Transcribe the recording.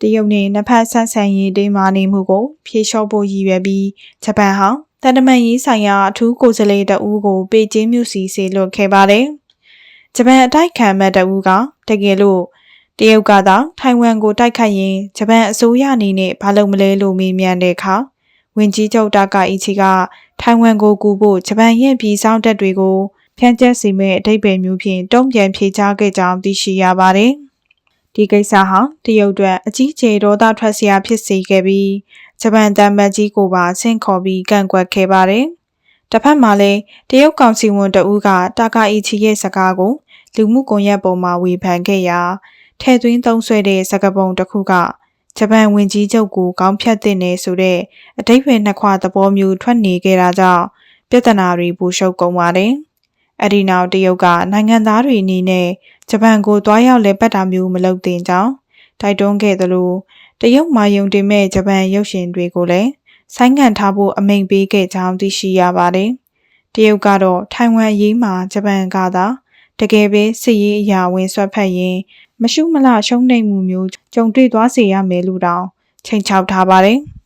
တရုတ်နဲ့နှစ်ဖက်ဆက်ဆံရေးတင်းမာနေမှုကိုဖြေလျှော့ဖို့ရည်ရွယ်ပြီးဂျပန်ဟာတန်တမန်ရေးဆိုင်ရာအထူးကိုယ်စားလှယ်တအူးကိုပေကျင်းမြူစီစေလွှတ်ခဲ့ပါတယ်။ဂျပန်အတိုက်ခံမဲ့တအူးကတကယ်လို့တရုတ်ကသာထိုင်ဝမ်ကိုတိုက်ခတ်ရင်ဂျပန်အစိုးရအနေနဲ့ဘာလုပ်မလဲလို့မေးမြန်းတဲ့အခါဝင်ကြီးချုပ်တာကာအီချီကထိုင်ဝမ်ကိုကူဖို့ဂျပန်ရဲ့ပြည်ဆောင်တပ်တွေကိုဖြန့်ကျက်စီမဲ့အထိပ္ပယ်မျိုးဖြင့်တုံ့ပြန်ဖြေချခဲ့ကြောင်းသိရှိရပါတယ်။ ဒီကိစ္စဟာတရုတ်အတွက်အကြီးကျယ်ဒေါသထွက်စရာဖြစ်စေခဲ့ပြီးဂျပန်တမ်မတ်ကြီးကိုပါဆင့်ခေါ်ပြီးကန့်ကွက်ခဲ့ပါတယ်။တစ်ဖက်မှာလည်းတရုတ်ကောင်စီဝန်တဦးကတာကာအီချီရဲ့စကားကိုလူမှုကွန်ရက်ပေါ်မှာဝေဖန်ခဲ့ရာထဲသွင်းသုံးဆွဲတဲ့စကားပုံတစ်ခုကဂျပန်ဝင်ကြီးချုပ်ကိုကောင်းဖြတ်တဲ့နေဆိုတဲ့အတိတ်ပဲနှစ်ခွသဘောမျိုးထွက်နေခဲ့တာကြောင့်ပြဿနာတွေပူရှုပ်ကုန်ပါတယ်။ အဲ့ဒီနောက်တရုတ်ကနိုင်ငံသားတွေအနေနဲ့ဂျပန်ကိုတွားရောက်လဲပတ်တာမျိုးမလုပ်သင့်ကြောင်းတိုက်တွန်းခဲ့သလိုတရုတ်မာယုံတင်မဲ့ဂျပန်ရုပ်ရှင်တွေကိုလည်းဆိုင်းငံ့ထားဖို့အမိန့်ပေးခဲ့ကြောင်းသိရှိရပါတယ်။တရုတ်ကတော့ထိုင်ဝမ်အရေးမှာဂျပန်ကသာတကယ်ပဲစစ်ရေးအရာဝင်ဆွတ်ဖက်ရင်မရှုမလရှုံးနိမ့်မှုမျိုးကြုံတွေ့သွားစေရမယ်လို့တောင်ချိန်ချောက်ထားပါတယ်။